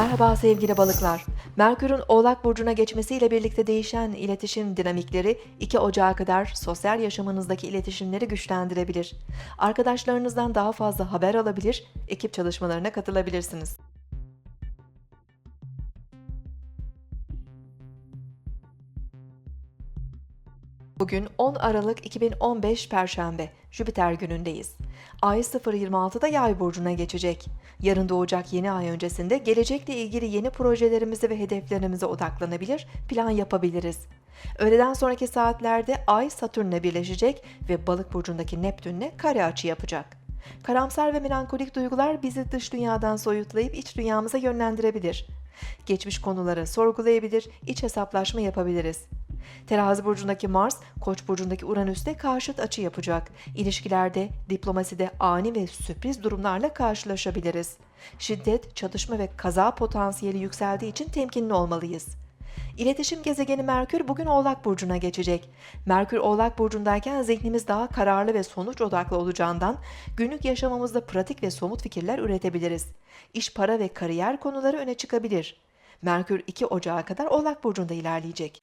Merhaba sevgili balıklar. Merkür'ün Oğlak Burcu'na geçmesiyle birlikte değişen iletişim dinamikleri 2 Ocağı kadar sosyal yaşamınızdaki iletişimleri güçlendirebilir. Arkadaşlarınızdan daha fazla haber alabilir, ekip çalışmalarına katılabilirsiniz. Bugün 10 Aralık 2015 Perşembe, Jüpiter günündeyiz. Ay 0.26'da Yay burcuna geçecek. Yarın doğacak yeni ay öncesinde gelecekle ilgili yeni projelerimize ve hedeflerimize odaklanabilir, plan yapabiliriz. Öğleden sonraki saatlerde Ay Satürn'le birleşecek ve Balık burcundaki Neptün'le kare açı yapacak. Karamsar ve melankolik duygular bizi dış dünyadan soyutlayıp iç dünyamıza yönlendirebilir. Geçmiş konuları sorgulayabilir, iç hesaplaşma yapabiliriz. Terazi burcundaki Mars, Koç burcundaki Uranüs'te karşıt açı yapacak. İlişkilerde, diplomaside ani ve sürpriz durumlarla karşılaşabiliriz. Şiddet, çatışma ve kaza potansiyeli yükseldiği için temkinli olmalıyız. İletişim gezegeni Merkür bugün Oğlak Burcu'na geçecek. Merkür Oğlak Burcu'ndayken zihnimiz daha kararlı ve sonuç odaklı olacağından günlük yaşamımızda pratik ve somut fikirler üretebiliriz. İş, para ve kariyer konuları öne çıkabilir. Merkür 2 Ocağı kadar Oğlak Burcu'nda ilerleyecek.